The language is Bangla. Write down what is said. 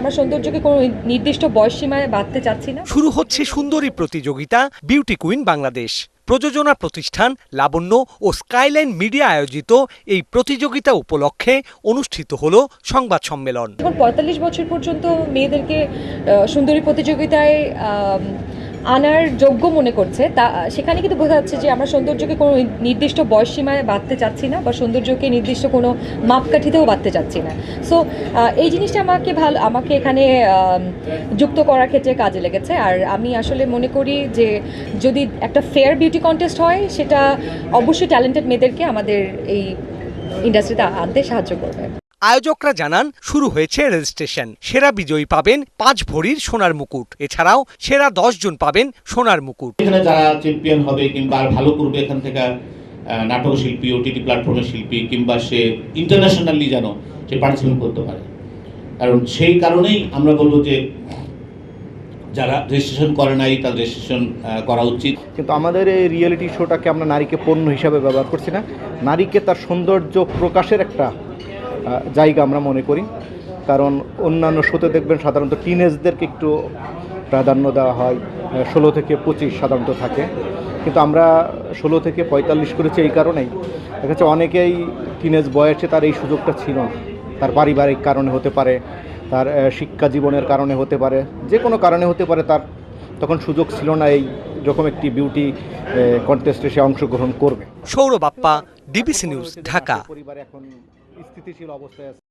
আমরা সৌন্দর্যকে কোনো নির্দিষ্ট বয়স সীমায় বাঁধতে চাচ্ছি না। শুরু হচ্ছে সুন্দরী প্রতিযোগিতা বিউটি কুইন বাংলাদেশ। প্রযোজনা প্রতিষ্ঠান লাবণ্য ও স্কাইলাইন মিডিয়া আয়োজিত এই প্রতিযোগিতা উপলক্ষে অনুষ্ঠিত হলো সংবাদ সম্মেলন। এখন পঁয়তাল্লিশ বছর পর্যন্ত মেয়েদেরকে সুন্দরী প্রতিযোগিতায় আনার যোগ্য মনে করছে, তা, সেখানে কিন্তু বোঝা যাচ্ছে যে আমরা সৌন্দর্যকে কোনো নির্দিষ্ট বয়স সীমায় বাঁধতে চাচ্ছি না বা সৌন্দর্যকে নির্দিষ্ট কোনো মাপকাঠিতেও বাঁধতে চাচ্ছি না। সো এই জিনিসটা আমাকে ভালো, আমাকে এখানে যুক্ত করার ক্ষেত্রে কাজে লেগেছে। আর আমি আসলে মনে করি যে যদি একটা ফেয়ার বিউটি কন্টেস্ট হয়, সেটা অবশ্যই ট্যালেন্টেড মেয়েদেরকে আমাদের এই ইন্ডাস্ট্রিতে আনতে সাহায্য করবে। আয়োজকরা জানান শুরু হয়েছে রেজিস্ট্রেশন। সেরা বিজয়ী পাবেন পাঁচ ভরির সোনার মুকুট। এছাড়াও সেরা দশ জন পাবেন সোনার মুকুট। এখানে যারা চ্যাম্পিয়ন হবে কিংবা আর ভালো করবে এখান থেকে নাটক শিল্পী ওটিটি প্ল্যাটফর্মের শিল্পী কিংবা সে ইন্টারন্যাশনালি যেন সে পার্টিসিপেট করতে পারে। কারণ সেই কারণেই আমরা বলব যে যারা রেজিস্ট্রেশন করে নাই তাদের রেজিস্ট্রেশন করা উচিত। কিন্তু আমাদের এই রিয়েলিটি শোটাকে আমরা নারীকে পণ্য হিসাবে ব্যবহার করছি না। নারীকে তার সৌন্দর্য প্রকাশের একটা জায়গা আমরা মনে করি। কারণ অন্যান্য শোতে দেখবেন সাধারণত টিনেজদেরকে একটু প্রাধান্য দেওয়া হয় ষোলো থেকে পঁচিশ সাধারণত থাকে। কিন্তু আমরা ষোলো থেকে পঁয়তাল্লিশ করেছি এই কারণেই। দেখা যাচ্ছে অনেকেই টিনেজ বয়সে তার এই সুযোগটা ছিল না। তার পারিবারিক কারণে হতে পারে তার শিক্ষা জীবনের কারণে হতে পারে যে কোনো কারণে হতে পারে তার তখন সুযোগ ছিল না এই রকম একটি বিউটি কন্টেস্টে সে অংশগ্রহণ করবে। Sourav Bappa DBC news Dhaka. পরিবার এখন স্থিতিশীল অবস্থায় আছে।